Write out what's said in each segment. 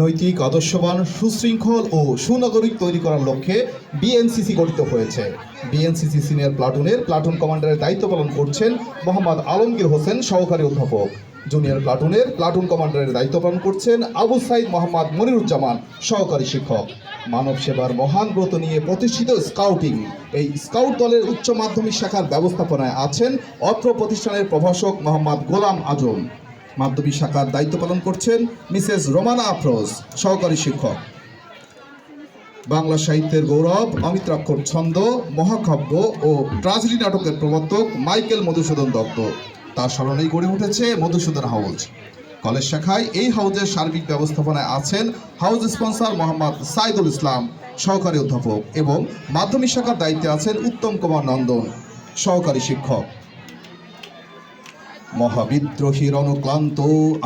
নৈতিক, আদর্শবান, সুশৃঙ্খল ও সুনাগরিক তৈরি করার লক্ষ্যে বিএনসিসি গঠিত হয়েছে। বিএনসিসি সিনিয়র প্লাটুনের প্লাটুন কমান্ডারের দায়িত্ব পালন করছেন মোহাম্মদ আলমগীর হোসেন, সহকারী অধ্যাপক। জুনিয়র প্লাটুনের, প্লাটুন কমান্ডারের দায়িত্ব পালন করছেন আবু সাইদ মোহাম্মদ মনিরুজ্জামান, সহকারী শিক্ষক। মানব সেবার মহান ব্রত নিয়ে প্রতিষ্ঠিত স্কাউটিং, এই স্কাউট দলের উচ্চ মাধ্যমিক শাখার ব্যবস্থাপনায় আছেন অত্র প্রতিষ্ঠানের প্রভাষক মোহাম্মদ গোলাম আজম। মাধ্যমিক শাখার দায়িত্ব পালন করছেন মিসেস রোমানা আফরোজ, সহকারী শিক্ষক। বাংলা সাহিত্যের গৌরব, অমিত্রাক্ষর ছন্দ, মহাকাব্য ও ট্রাজেডি নাটকের প্রবর্তক মাইকেল মধুসূদন দত্ত। তার স্মরণেই গড়ে উঠেছে মধুসূদন হাউজ। কলেজ শাখায় এই হাউজের সার্বিক ব্যবস্থাপনায় আছেন হাউজ স্পন্সর মোহাম্মদ সাইদুল ইসলাম, সহকারী অধ্যাপক এবং মাধ্যমিক শাখার দায়িত্বে আছেন উত্তম কুমার নন্দন, সহকারী শিক্ষক। মহাবিদ্রোহীর অনুক্লান্ত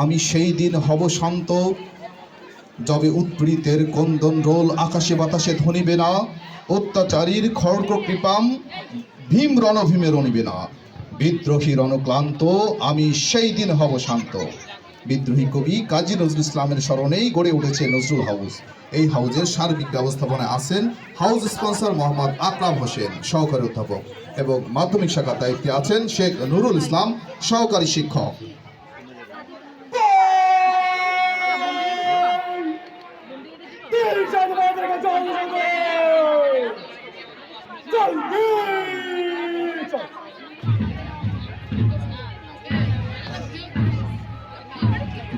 আমি সেই দিন হব শান্ত। যবে উৎপীড়িতের কন্দন রোল আকাশে বাতাসে ধ্বনিবে না, অত্যাচারীর খড়গ কৃপাম ভীম রণভীমে রণিবে না। বিদ্রোহীর অনুক্লান্ত আমি সেই দিন হব শান্ত। বিদ্রোহী কবি কাজী নজরুল ইসলামের স্মরণেই গড়ে উঠেছে নজরুল হাউস। এই হাউজের সার্বিক ব্যবস্থাপনায় আছেন হাউস স্পন্সর মোহাম্মদ আকরাম হোসেন, সহকারী অধ্যাপক এবং মাধ্যমিক শাখার দায়িত্বে আছেন শেখ নুরুল ইসলাম, সহকারী শিক্ষক।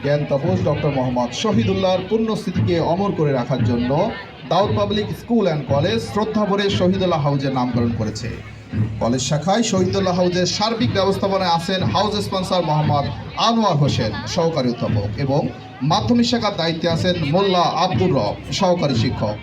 জ্ঞান তাপস ডক্টর মোহাম্মদ শহীদুল্লাহর পুণ্যস্মৃতিকে অমর করে রাখার জন্য Daud public school and college শ্রদ্ধাভরে Shahidullah হাউজের নামকরণ করেছে। কলেজ শাখায় শহীদুল্লাহ হাউজের সার্বিক ব্যবস্থাপনায় আছেন হাউস স্পন্সর মোহাম্মদ আনোয়ার হোসেন, সহকারী অধ্যাপক এবং মাধ্যমিক শাখার দায়িত্বে আছেন মোল্লা আব্দুর রব, সহকারী শিক্ষক।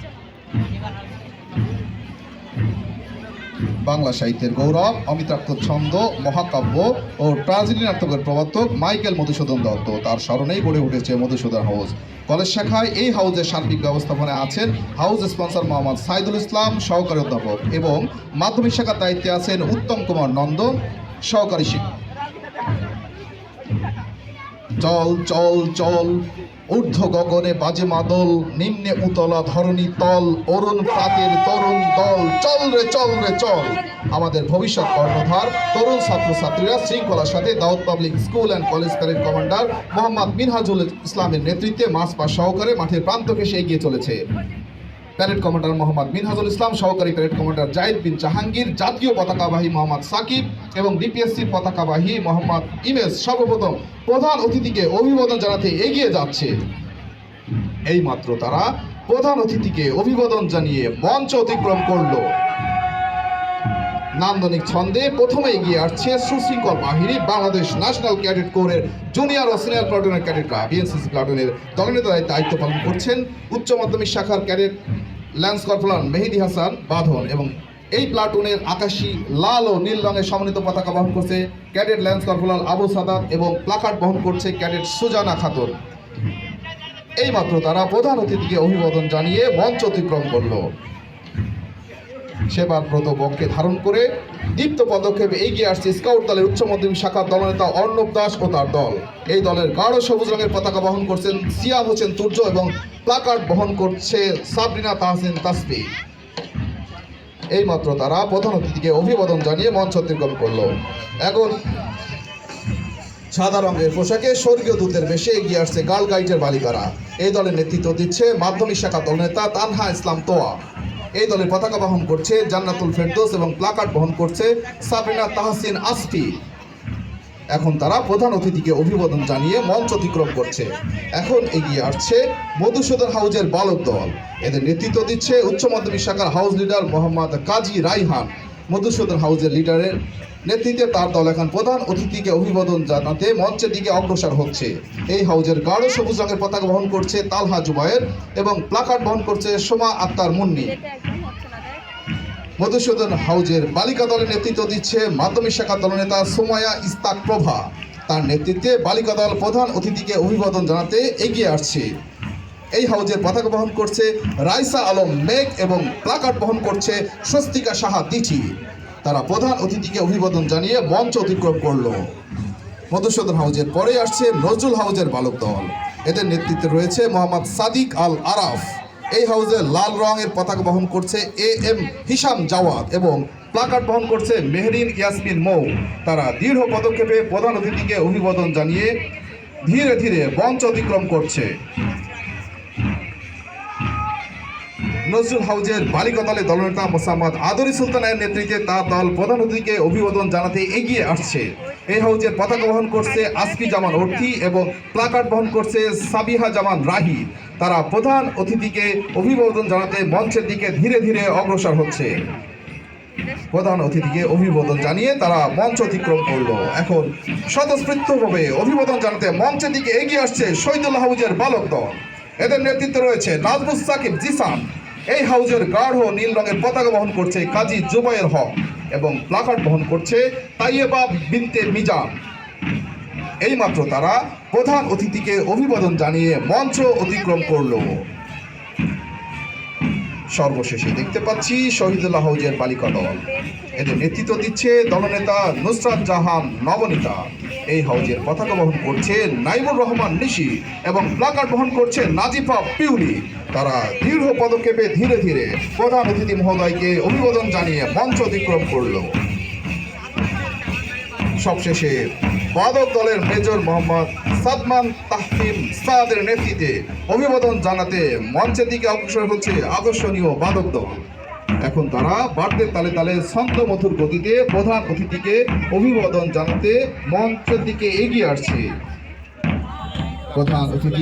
বাংলা সাহিত্যের গৌরব অমিতাক্ষর ছন্দ, মহাকাব্য ও ট্রাজিলি নাটকের প্রবর্তক মাইকেল মধুসূদন দত্ত তার স্মরণেই গড়ে উঠেছে মধুসূদন হাউস। কলেজ শাখায় এই হাউজের সার্বিক ব্যবস্থাপনায় আছেন হাউস স্পন্সর মোহাম্মদ সাইদুল ইসলাম, সহকারী অধ্যাপক এবং মাধ্যমিক শাখার দায়িত্বে আছেন উত্তম কুমার নন্দন সহকারী শিক্ষক। চল চল চল। ঊর্ধ্ব গগনে বাজে মাদল, নিম্নে উতলা ধরণী তল, অরুণ প্রাতের তরুণ দল। চল রে চল রে, চল। আমাদের ভবিষ্যৎ কর্ণধার, তরুণ ছাত্রছাত্রীরা শৃঙ্খলার সাথে Daud public school and college parade commander Mohammad Minhajul ইসলামের নেতৃত্বে মাস পাস সহকারে মাঠের প্রান্তকে সে এগিয়ে চলেছে। প্যারেড কমান্ডার মোহাম্মদ মিনহাজুল ইসলাম, সহকারী প্যারেড কমান্ডার জাহিদ বিন জাহাঙ্গীর, জাতীয় পতাকাবাহী মোহাম্মদ সাকিব এবং ডিপিএসসির পতাকাবাহী মোহাম্মদ ইমেজ। সর্বপ্রথম প্রধান অতিথিকে অভিবাদন জানাতে এগিয়ে যাচ্ছে। এই মাত্র তারা প্রধান অতিথিকে অভিবাদন জানিয়ে মঞ্চ অতিক্রম করল। নান্দনিক ছন্দে প্রথমে এগিয়ে আসছে সুশৃঙ্খল বাহিনী, বাংলাদেশ ন্যাশনাল ক্যাডেট কোরের জুনিয়র ও সিনিয়র প্লাটুনের ক্যাডেটরা। বিএনসিসি প্লাটুনের দলনেতার দায়িত্ব পালন করছেন। উচ্চ মাধ্যমিক শাখার cadet lance corporal, Mehedi Hasan, Badhon এবং এই প্লাটুনের আকাশী লাল ও নীল রঙের সমন্বিত পতাকা বহন করছে cadet lance corporal Abu Sadat এবং প্লাকার্ড বহন করছে ক্যাডেট সুজানা খাতুন। এইমাত্র তারা প্রধান অতিথিকে অভিবাদন জানিয়ে মঞ্চ অতিক্রম করল। সেবার ব্রত বককে ধারণ করে দীপ্ত পদক্ষেপে এগিয়ে আসছে স্কাউট দলের উচ্চ মাধ্যমিক শাখার দলনেতা অর্ণব দাস ও তার দল। এই দলের গাঢ় সবুজ রঙের পতাকা বহন করছেন সিয়াম হোসেন তুর্য এবং প্লাকার্ড বহন করছে সাবরিনা তাহসিন তাসবি এইমাত্র তারা প্রধান অতিথিকে অভিবাদন জানিয়ে মঞ্চ অতিক্রম করল। এখন সাদা রঙের পোশাকে স্বর্গীয় দূতের বেশে এগিয়ে আসছে গার্ল গাইডের বালিকারা। এই দলের নেতৃত্ব দিচ্ছে মাধ্যমিক শাখা দলনেতা তানহা ইসলাম তোয়া। এই দলের পতাকা বহন করছে জান্নাতুল ফেরদৌস এবং প্লাকার্ড বহন করছে সাবরিনা তাহসিন আসফি। এখন তারা প্রধান অতিথিকে অভিবাদন জানিয়ে মঞ্চ অতিক্রম করছে। এখন এগিয়ে আসছে মধুসূদন হাউজের বালক দল। এদের নেতৃত্ব দিচ্ছে উচ্চ মাধ্যমিক শাখার হাউস লিডার মোহাম্মদ কাজী রাইহান। মধুসূদন হাউজের লিডারের নেতৃত্বে তার দল এখন প্রধান অতিথিকে অভিবাদন জানাতে মঞ্চের দিকে অগ্রসর হচ্ছে। এই হাউজের গাঢ় সবুজ রঙের পতাকা বহন করছে তালহা জুবায়ের এবং প্লাকার্ড বহন করছে সোমা আক্তার মুন্নি। মধুসূদন হাউজের বালিকা দলের নেতৃত্ব দিচ্ছে মাধ্যমিক শাখা দলনেতা সোমায়া ইস্তাক প্রভা। তার নেতৃত্বে বালিকা দল প্রধান অতিথিকে অভিবাদন জানাতে এগিয়ে আসছে। এই হাউজের পতাকা বহন করছে রাইসা আলম মেঘ এবং প্লাকার্ড বহন করছে স্বস্তিকা সাহা দিঠি তারা প্রধান অতিথিকে অভিবাদন জানিয়ে মঞ্চ অতিক্রম করল। মধুসূদন হাউজের পরে আসছে নজরুল হাউজের বালক দল। এদের নেতৃত্বে রয়েছে মোহাম্মদ সাদিক আল আরাফ। এই হাউসে লাল রঙের পতাকা বহন করছে এ এম হিসাম জাওয়াদ এবং প্লাকার্ড বহন করছে মেহরিন ইয়াসমিন মৌ। তারা দৃঢ় পদক্ষেপে প্রধান অতিথিকে অভিবাদন জানিয়ে ধীরে ধীরে মঞ্চ অতিক্রম করছে। নজরুল হাউজের বালিকা দলে দলনেতা মোসাম্মদ আদরি সুলতানের নেতৃত্বে তার দল প্রধান অতিথিকে অভিবাদন জানাতে এগিয়ে আসছে। এই হাউজের পতাকা বহন করছে আসফি জামান অর্থী এবং প্লাকার্ড বহন করছে সাবিহা জামান রাহি। তারা প্রধান অতিথিকে অভিবাদন জানাতে মঞ্চের দিকে ধীরে ধীরে অগ্রসর হচ্ছে। প্রধান অতিথিকে অভিবাদন জানিয়ে তারা মঞ্চ অতিক্রম করল। এখন স্বতঃস্ফূর্তভাবে অভিবাদন জানাতে মঞ্চের দিকে এগিয়ে আসছে শহীদুল্লাহ হাউজের বালক দল। এদের নেতৃত্বে রয়েছে নাজমুস সাকিব, জিসান এই হাউজের গাঢ় নীল রঙের পতাকা বহন করছে কাজী জুবায়ের হক এবং প্লাকার্ড বহন করছে তাইয়েবা বিনতে মিজান। এইমাত্র তারা প্রধান অতিথিকে অভিবাদন জানিয়ে মঞ্চ অতিক্রম করল। সর্বশেষে দেখতে পাচ্ছি শহীদুল্লাহ হাউজের বালিকা দল এদের নেতৃত্ব দিচ্ছে দলনেতা নুসরাত জাহান নবনীতা। এই হাউজের পতাকা বহন করছে নাইমুর রহমান নিশি এবং প্লাকার্ড বহন করছে নাজিফা পিউলি। তারা দৃঢ় পদক্ষেপে ধীরে ধীরে প্রধান অতিথি মহোদয়কে অভিবাদন জানিয়ে মঞ্চ অতিক্রম করল। সবশেষে বাদক দলের মেজর মোহাম্মদ সাদমান তাহতিম সাদের নেতৃত্বে অভিবাদন জানাতে মঞ্চের দিকে অগ্রসর হচ্ছে আকর্ষণীয় বাদক দল। এখন তারা বাড়তে তালে তালে ছন্দ মধুর গতিতে প্রধান অতিথিকে অভিবাদন জানাতে মঞ্চের দিকে এগিয়ে আসছে। প্রধান অতিথি